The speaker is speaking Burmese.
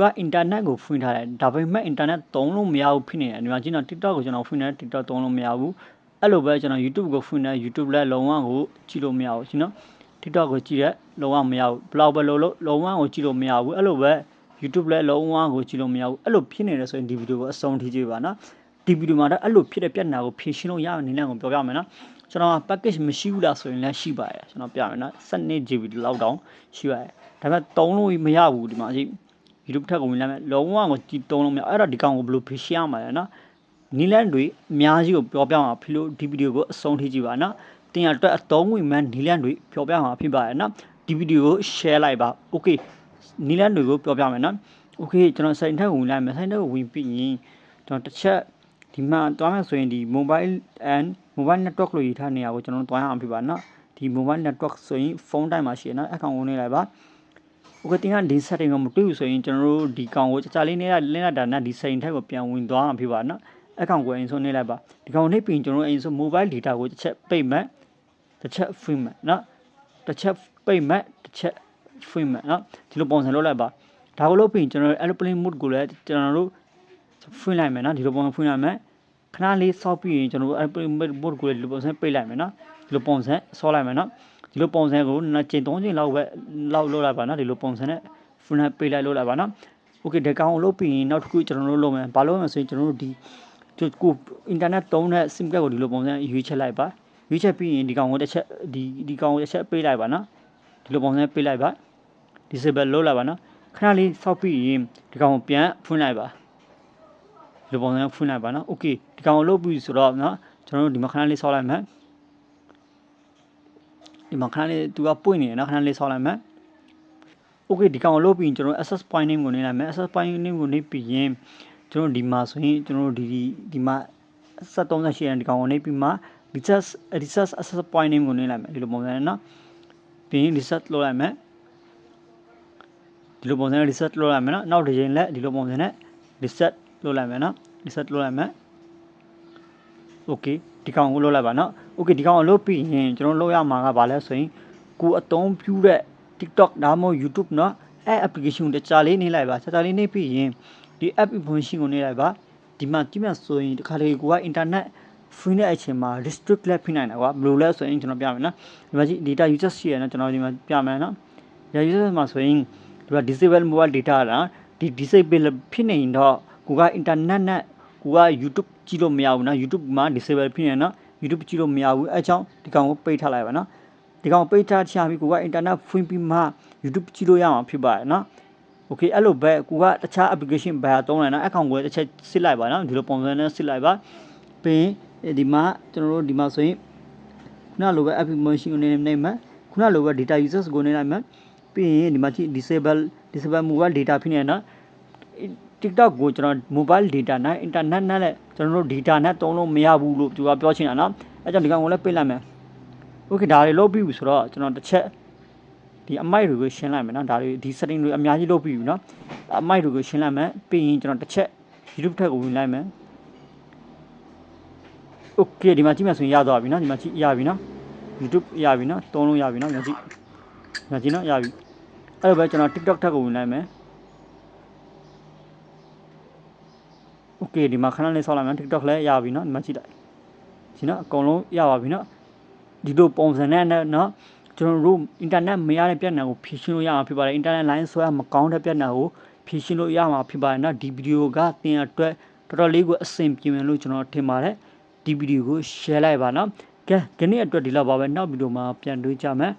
က internet ကိုဖွင့်ထားတယ်ဒါပေမဲ့ internet သုံးလို့မရဘူးဖြစ်နေတယ်ဒီမှာကြည့်တော့ TikTok ကိုကျွန်တော်ဖွင့်နေတယ် TikTok သုံးလို့မရဘူးအဲ့လိုပဲကျွန်တော် YouTube ကိုဖွင့်နေတယ် YouTube လည်းလုံးဝကိုကြည့်လို့မရဘူးရှင်နော် TikTok ကိုကြည့်ရက်လုံးဝမရဘူးဘလောက်ပဲလို့လို့လုံးဝကိုကြည့်လို့မရဘူးအဲ့လိုပဲ YouTube လည်းလုံးဝကိုကြည့်လို့မရဘူးအဲ့လိုဖြစ်နေတယ်ဆိုရင်ဒီဗီဒီယိုကိုအဆုံးထိကြည့်ပါနော်ဒီဗီဒီယိုမှာတော့အဲ့လိုဖြစ်တဲ့ပြဿနာကိုဖြေရှင်းလို့ရမယ်နည်းလမ်းကိုပြောပြမယ်နော်ကျွန်တော်က package မရှိဘူးလားဆိုရင်လည်းရှိပါတယ်ကျွန်တော်ပြမယ်နော်12 GB လောက်တောင်ရှိပါတယ်ဒါပေမဲ့သုံးလို့မရဘူးဒီမှာကြည့် YouTube ထက်ကိုဝင်လာမယ်လုံးဝကိုကြည့်သုံးလို့မရအဲ့တော့ဒီကောင်ကိုဘယ်လိုဖြေရှင်းရမှာလဲနော်နီလန်တွေအများကြီးကိုပြောပြမှာဖြစ်လို့ဒီဗီဒီယိုကိုအဆုံးထိကြည့်ပါနော်တင်ရအတွက်အသုံးဝင်မှန်းနီလန်တွေပြောပြမှာဖြစ်ပါတယ်နော်ဒီဗီဒီယိုကို share လိုက်ပါ okay နီလန်တွေကိုပြောပြမယ်နော် okay ကျွန်တော်စိုင်ထက်ကိုဝင်လိုက်မယ်စိုင်ထက်ကိုဝင်ပြီးရင်ကျွန်တော်တစ်ချက်ဒီမှာတွားမယ်ဆိုရင်ဒီ mobile and mobile network လို့ရေးထားနေရကိုကျွန်တော်တို့တွားရအောင်ဖြစ်ပါနော်ဒီ mobile network ဆိုရင်ဖုန်းတိုင်းမှာရှိရနော်အကောင့်ဝင်နေလိုက်ပါ โอเคတင်ကဒီ setting ကိုမတွေ့ဘူးဆိုရင်ကျွန်တော်တို့ဒီကောင်ကိုကြာကြာလေးနဲ့လင်းလိုက်တာနဲ့ဒီ setting ထက်ကိုပြန်ဝင်သွားအောင်ဖြစ်ပါနော်အကောင်ကိုအရင်ဆုံးနေလိုက်ပါဒီကောင်နှိပ်ပြီးကျွန်တော်တို့အရင်ဆုံး mobile data ကိုတစ်ချက်ပိတ်မှတ်တစ်ချက် free မှတ်နော်တစ်ချက်ပိတ်မှတ်တစ်ချက် free မှတ်နော်ဒီလိုပုံစံလုပ်လိုက်ပါဒါကိုလုပ်ပြီးကျွန်တော်တို့ airplane mode ကိုလည်းကျွန်တော်တို့ free လိုက်မယ်နော်ဒီလိုပုံစံ free လိုက်မယ်ခဏလေးစောက်ပြီးရင်ကျွန်တော်တို့ airplane mode ကိုလည်းဒီလိုပုံစံပိတ်လိုက်မယ်နော်ဒီလိုပုံစံဆောလိုက်မယ်နော် ဒီလိုပုံစံကိုနှစ်ချိန်သုံးချိန်လောက်ပဲလောက်လုပ်လိုက်ပါနော်ဒီလိုပုံစံနဲ့ phone နဲ့ပေးလိုက်လုပ်လိုက်ပါနော်။ Okay ဒီကောင်ကိုလုပ်ပြီးရင်နောက်တစ်ခုကျွန်တော်တို့လုပ်မယ်။ဘာလုပ်မလဲဆိုရင်ကျွန်တော်တို့ဒီကို internet သုံးတဲ့ sim card ကိုဒီလိုပုံစံရွေးချက်လိုက်ပါ။ရွေးချက်ပြီးရင်ဒီကောင်ကိုတစ်ချက်ဒီဒီကောင်ကိုတစ်ချက်ပေးလိုက်ပါနော်။ဒီလိုပုံစံပေးလိုက်ပါ။ disable လုပ်လိုက်ပါနော်။ခဏလေးစောက်ပြီးရင်ဒီကောင်ကိုပြန်ဖွင့်လိုက်ပါ။ဒီလိုပုံစံဖွင့်လိုက်ပါနော်။ Okay ဒီကောင်ကိုလုပ်ပြီးဆိုတော့နော်ကျွန်တော်တို့ဒီမှာခဏလေးစောက်လိုက်မယ်။ ဒီမှာခဏလေးသူကပွင့်နေတယ်နော်ခဏလေးစောက်လိုက်မယ်။ okay ဒီကောင်ကိုလုပ်ပြီးရင်ကျွန်တော် access point name ကိုနေလိုက်မယ် access point name ကိုနေပြီးရင်ကျွန်တော်ဒီမှာဆိုရင်ကျွန်တော်ဒီဒီမှာ738ရန်ဒီကောင်ကိုနေပြီးမှ research research access point name ကိုနေလိုက်မယ်ဒီလိုပုံစံနဲ့နော်ပြီးရင် research လုပ်လိုက်မယ်ဒီလိုပုံစံနဲ့ research လုပ်လိုက်မယ်နော်နောက်တစ်ချိန်လက်ဒီလိုပုံစံနဲ့ research လုပ်လိုက်မယ်နော် research လုပ်လိုက်မယ် okay ဒီကောင်ကိုလုပ်လိုက်ပါနော် okay ဒီကောင်ကိုလုပ်ပြီးရင်ကျွန်တော်လုပ်ရမှာကဘာလဲဆိုရင်ကိုအသုံးပြုတဲ့ TikTok ဒါမှမဟုတ် YouTube เนาะအဲ application ကိုတခြားလေးနေလိုက်ပါတခြားလေးနေပြီးရင်ဒီ app information ကိုနေလိုက်ပါဒီမှာကြည့်မှဆိုရင်ဒီခါလေးကိုက internet free တဲ့အချိန်မှာ restrict လက်ဖိနိုင်တာကွာဘယ်လိုလဲဆိုရင်ကျွန်တော်ပြမယ်နော်ဒီမှာကြည့် data users ရှိရနော်ကျွန်တော်ဒီမှာပြမယ်နော် data users မှာဆိုရင်ဒီမှာ disable mobile data တာဒီ disable ဖြစ်နေရင်တော့ကိုက internet နဲ့ ကိုက YouTube ကြည့်လို့မရဘူးနော် YouTube မှာ disable ဖြစ်နေနော် YouTube ကြည့်လို့မရဘူးအဲအကြောင်းဒီကောင်ကိုပိတ်ထားလိုက်ပါနော်ဒီကောင်ပိတ်ထားချပြီးကိုက internet ဖွင့်ပြီးမှ YouTube ကြည့်လို့ရမှာဖြစ်ပါတယ်နော် okay အဲ့လိုပဲကိုကတခြား application ဘာသုံးလဲနော်အကောင့်ကိုတစ်ချက်စစ်လိုက်ပါနော်ဒီလိုပုံစံနဲ့စစ်လိုက်ပါပြီးရင်ဒီမှာကျွန်တော်တို့ဒီမှာဆိုရင်ခုနလိုပဲ application ကိုနေနေမှာခုနလိုပဲ data users ကိုနေလိုက်မှာပြီးရင်ဒီမှာကြည့် disable disable mobile data ဖြစ်နေနော် TikTok ကိုကျွန်တော် mobile data နဲ့ internet နဲ့လည်းကျွန်တော်တို့ data နဲ့သုံးလို့မရဘူးလို့သူကပြောချင်တာနော်အဲကြောင့်ဒီကောင်ကိုလည်းပိတ်လိုက်မယ် okay ဒါတွေလုပ်ပြီးပြီဆိုတော့ကျွန်တော်တစ်ချက်ဒီအမိုက်တွေကိုရှင်းလိုက်မယ်နော်ဒါတွေဒီ setting တွေအများကြီးလုပ်ပြီးပြီနော်အမိုက်တွေကိုရှင်းလိုက်မယ်ပြီးရင်ကျွန်တော်တစ်ချက် YouTube ထက်ကိုဝင်လိုက်မယ် okay ဒီမှာကြည့်မယ်ဆိုရင်ရသွားပြီနော်ဒီမှာကြည့်ရပြီနော် YouTube ရပြီနော်သုံးလို့ရပြီနော်ညကြည့်ညကြည့်နော်ရပြီအဲ့လိုပဲကျွန်တော် TikTok ထက်ကိုဝင်လိုက်မယ် okay ဒီမှာခဏလေးဆောက်လိုက်မယ် TikTok လည်းရပြီနော်ဒီမှာကြည့်လိုက်ရှင်နော်အကုန်လုံးရပါပြီနော်ဒီလိုပုံစံနဲ့နော်ကျွန်တော်တို့ internet မရတဲ့ပြဿနာကိုဖြေရှင်းလို့ရမှာဖြစ်ပါတယ် internet line ဆွဲမကောင်းတဲ့ပြဿနာကိုဖြေရှင်းလို့ရမှာဖြစ်ပါတယ်နော်ဒီဗီဒီယိုကသင်အတွက်တော်တော်လေးကိုအဆင်ပြေမယ်လို့ကျွန်တော်ထင်ပါတယ်ဒီဗီဒီယိုကို share လိုက်ပါနော်ကဲဒီနေ့အတွက်ဒီလောက်ပါပဲနောက်ဗီဒီယိုမှာပြန်တွေ့ကြမယ်